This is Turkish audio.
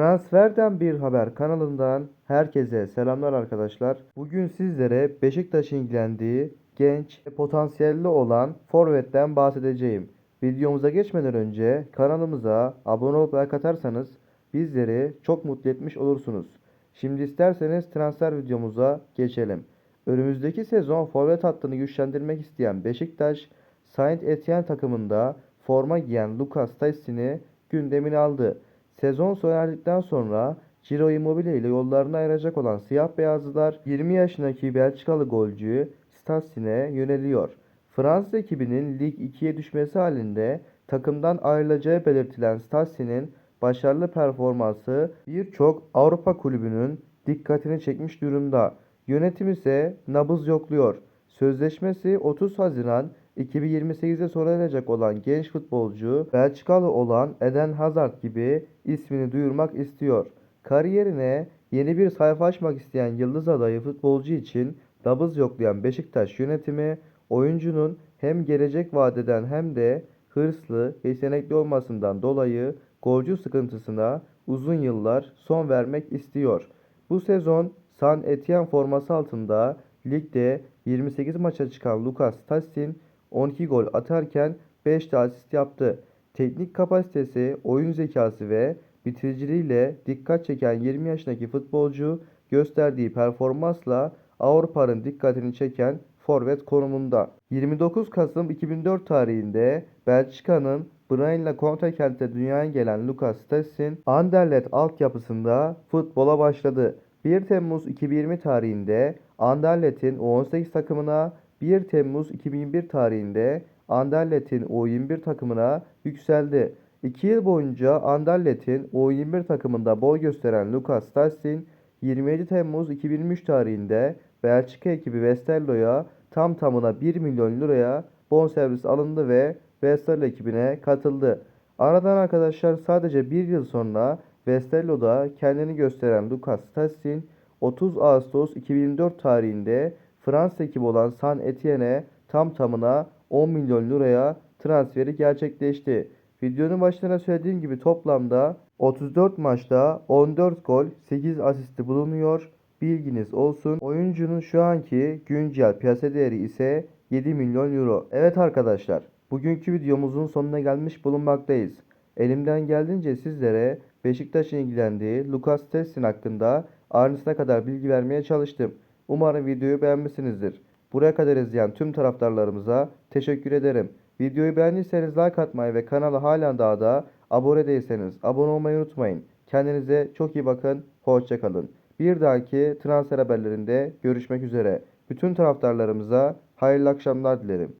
Transferden bir haber kanalından herkese selamlar arkadaşlar. Bugün sizlere Beşiktaş'ın ilgilendiği genç ve potansiyelli olan forvetten bahsedeceğim. Videomuza geçmeden önce kanalımıza abone olup like atarsanız bizleri çok mutlu etmiş olursunuz. Şimdi isterseniz transfer videomuza geçelim. Önümüzdeki sezon forvet hattını güçlendirmek isteyen Beşiktaş, Saint Etienne takımında forma giyen Lucas Taissin'i gündemine aldı. Sezon sona erdikten sonra Ciro Immobile ile yollarını ayıracak olan siyah beyazlılar 20 yaşındaki Belçikalı golcü Stassin'e yöneliyor. Fransız ekibinin Lig 2'ye düşmesi halinde takımdan ayrılacağı belirtilen Stassin'in başarılı performansı birçok Avrupa kulübünün dikkatini çekmiş durumda. Yönetim ise nabız yokluyor. Sözleşmesi 30 Haziran 2028'de sona erecek olan genç futbolcu Belçikalı olan Eden Hazard gibi ismini duyurmak istiyor. Kariyerine yeni bir sayfa açmak isteyen yıldız adayı futbolcu için nabız yoklayan Beşiktaş yönetimi oyuncunun hem gelecek vadeden hem de hırslı, yetenekli olmasından dolayı golcü sıkıntısına uzun yıllar son vermek istiyor. Bu sezon San Etienne forması altında ligde 28 maça çıkan Lucas Tassin 12 gol atarken 5 de asist yaptı. Teknik kapasitesi, oyun zekası ve bitiriciliğiyle dikkat çeken 20 yaşındaki futbolcu gösterdiği performansla Avrupa'nın dikkatini çeken forvet konumunda. 29 Kasım 2004 tarihinde Belçika'nın Braine-le-Comte kentinde dünyaya gelen Lucas Tassin, Anderlecht altyapısında futbola başladı. 1 Temmuz 2020 tarihinde Anderlecht'in U18 takımına, 1 Temmuz 2021 tarihinde Anderlecht'in U21 takımına yükseldi. 2 yıl boyunca Anderlecht'in U21 takımında boy gösteren Lucas Tassin, 27 Temmuz 2023 tarihinde Belçika ekibi Westerlo'ya tam tamına 1 milyon liraya bonservis alındı ve Westerlo ekibine katıldı. Aradan arkadaşlar sadece bir yıl sonra Westerlo'da kendini gösteren Lucas Tassin 30 Ağustos 2024 tarihinde Fransız ekibi olan San Etienne'e tam tamına 10 milyon liraya transferi gerçekleşti. Videonun başlarına söylediğim gibi toplamda 34 maçta 14 gol 8 asisti bulunuyor. Bilginiz olsun. Oyuncunun şu anki güncel piyasa değeri ise 7 milyon euro. Evet arkadaşlar bugünkü videomuzun sonuna gelmiş bulunmaktayız. Elimden geldiğince sizlere Beşiktaş'ın ilgilendiği Lucas Tessin hakkında ayrıntısına kadar bilgi vermeye çalıştım. Umarım videoyu beğenmişsinizdir. Buraya kadar izleyen tüm taraftarlarımıza teşekkür ederim. Videoyu beğendiyseniz like atmayı ve kanala hala daha da abone değilseniz abone olmayı unutmayın. Kendinize çok iyi bakın. Hoşçakalın. Bir dahaki transfer haberlerinde görüşmek üzere. Bütün taraftarlarımıza hayırlı akşamlar dilerim.